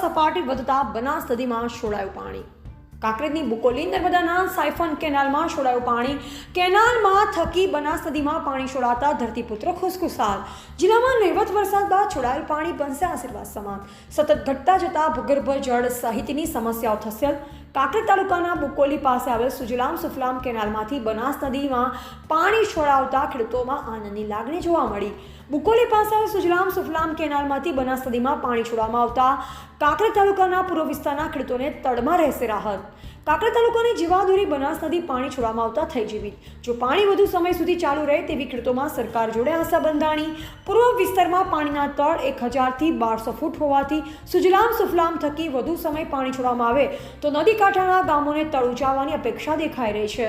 સપાટી વધતા બનાસ નદીમાં છોડાયું પાણી. કાંકરેજની બુકોલી નર્મદાના સાયફન કેનાલમાં છોડાયું પાણી. કેનાલમાં થકી બનાસ નદીમાં પાણી છોડાતા ધરતીપુત્ર ખુશખુશાલ. જિલ્લામાં નહીવત વરસાદ બાદ છોડાયેલ પાણી બનશે આશીર્વાદ સમાન. સતત ઘટતા જતા ભૂગર્ભ જળ સહિતની સમસ્યાઓ થશે. કાંકરેજ તાલુકાના બુકોલી પાસે આવેલ સુજલામ સુફલામ કેનાલમાંથી બનાસ નદીમાં પાણી છોડાવતા ખેડૂતોમાં આનંદની લાગણી જોવા મળી. બુકોલી પાસે આવેલ સુજલામ સુફલામ કેનાલમાંથી બનાસ નદીમાં પાણી છોડવામાં આવતા કાંકરેજ તાલુકાના પૂર્વ વિસ્તારના ખેડૂતોને તડમાં રહેશે રાહત. કાંકરેજ તાલુકાની જીવાદોરી બનાસ નદી પાણી છોડવામાં આવતા થઈ જીવિત જો પાણી વધુ સમય સુધી ચાલુ રહે તેવી ખેડૂતોમાં સરકાર જોડે આશા બંધાણી. પૂર્વ વિસ્તારમાં પાણીના તળ એક હજારથી બારસો ફૂટ હોવાથી સુજલામ સુફલામ થકી વધુ સમય પાણી છોડવામાં આવે તો નદી કાંઠાના ગામોને તળ જવાની અપેક્ષા દેખાઈ રહી છે.